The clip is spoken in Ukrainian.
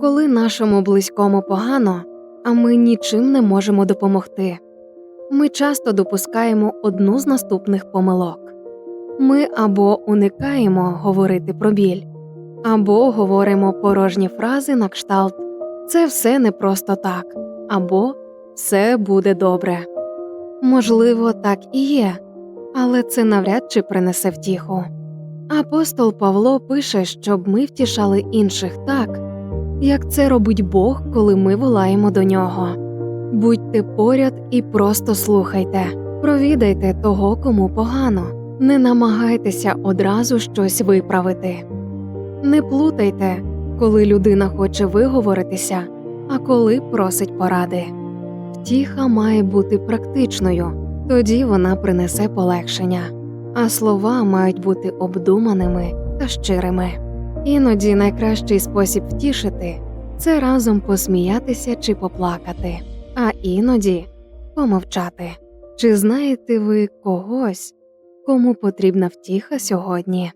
коли нашому близькому погано, а ми нічим не можемо допомогти. Ми часто допускаємо одну з наступних помилок ми або уникаємо говорити про біль, або говоримо порожні фрази на кшталт це все не просто так, або все буде добре. Можливо, так і є, але це навряд чи принесе втіху. Апостол Павло пише, щоб ми втішали інших так, як це робить Бог, коли ми волаємо до нього. Будьте поряд і просто слухайте, провідайте того, кому погано, не намагайтеся одразу щось виправити. Не плутайте, коли людина хоче виговоритися, а коли просить поради. Втіха має бути практичною, тоді вона принесе полегшення, а слова мають бути обдуманими та щирими. Іноді найкращий спосіб втішити це разом посміятися чи поплакати, а іноді помовчати. Чи знаєте ви когось, кому потрібна втіха сьогодні?